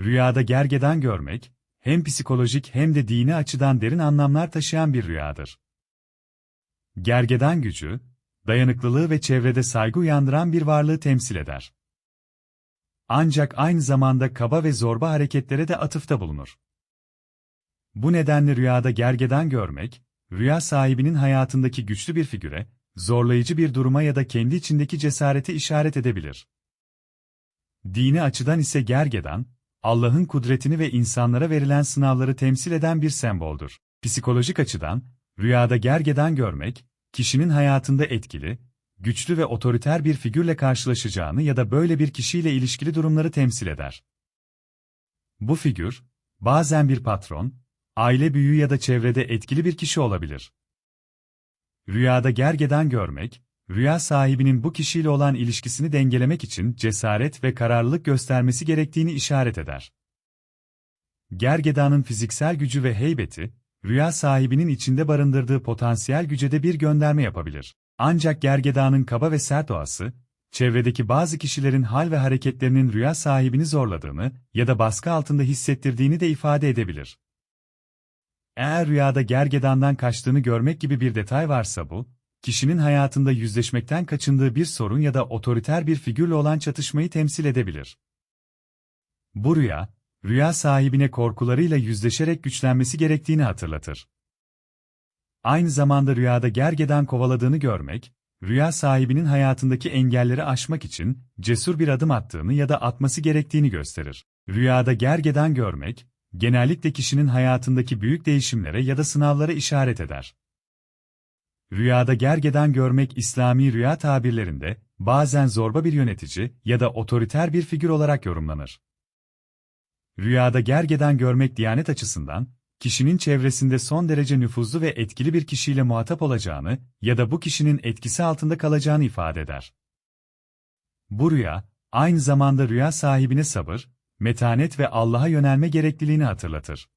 Rüyada gergedan görmek, hem psikolojik hem de dini açıdan derin anlamlar taşıyan bir rüyadır. Gergedan gücü, dayanıklılığı ve çevrede saygı uyandıran bir varlığı temsil eder. Ancak aynı zamanda kaba ve zorba hareketlere de atıfta bulunur. Bu nedenle rüyada gergedan görmek, rüya sahibinin hayatındaki güçlü bir figüre, zorlayıcı bir duruma ya da kendi içindeki cesareti işaret edebilir. Dini açıdan ise gergedan, Allah'ın kudretini ve insanlara verilen sınavları temsil eden bir semboldür. Psikolojik açıdan, rüyada gergedan görmek, kişinin hayatında etkili, güçlü ve otoriter bir figürle karşılaşacağını ya da böyle bir kişiyle ilişkili durumları temsil eder. Bu figür, bazen bir patron, aile büyüğü ya da çevrede etkili bir kişi olabilir. Rüyada gergedan görmek, rüya sahibinin bu kişiyle olan ilişkisini dengelemek için cesaret ve kararlılık göstermesi gerektiğini işaret eder. Gergedanın fiziksel gücü ve heybeti, rüya sahibinin içinde barındırdığı potansiyel güce de bir gönderme yapabilir. Ancak gergedanın kaba ve sert doğası, çevredeki bazı kişilerin hal ve hareketlerinin rüya sahibini zorladığını ya da baskı altında hissettirdiğini de ifade edebilir. Eğer rüyada gergedandan kaçtığını görmek gibi bir detay varsa bu, kişinin hayatında yüzleşmekten kaçındığı bir sorun ya da otoriter bir figürle olan çatışmayı temsil edebilir. Bu rüya, rüya sahibine korkularıyla yüzleşerek güçlenmesi gerektiğini hatırlatır. Aynı zamanda rüyada gergedan kovaladığını görmek, rüya sahibinin hayatındaki engelleri aşmak için cesur bir adım attığını ya da atması gerektiğini gösterir. Rüyada gergedan görmek, genellikle kişinin hayatındaki büyük değişimlere ya da sınavlara işaret eder. Rüyada gergedan görmek İslami rüya tabirlerinde, bazen zorba bir yönetici ya da otoriter bir figür olarak yorumlanır. Rüyada gergedan görmek diyanet açısından, kişinin çevresinde son derece nüfuzlu ve etkili bir kişiyle muhatap olacağını ya da bu kişinin etkisi altında kalacağını ifade eder. Bu rüya, aynı zamanda rüya sahibine sabır, metanet ve Allah'a yönelme gerekliliğini hatırlatır.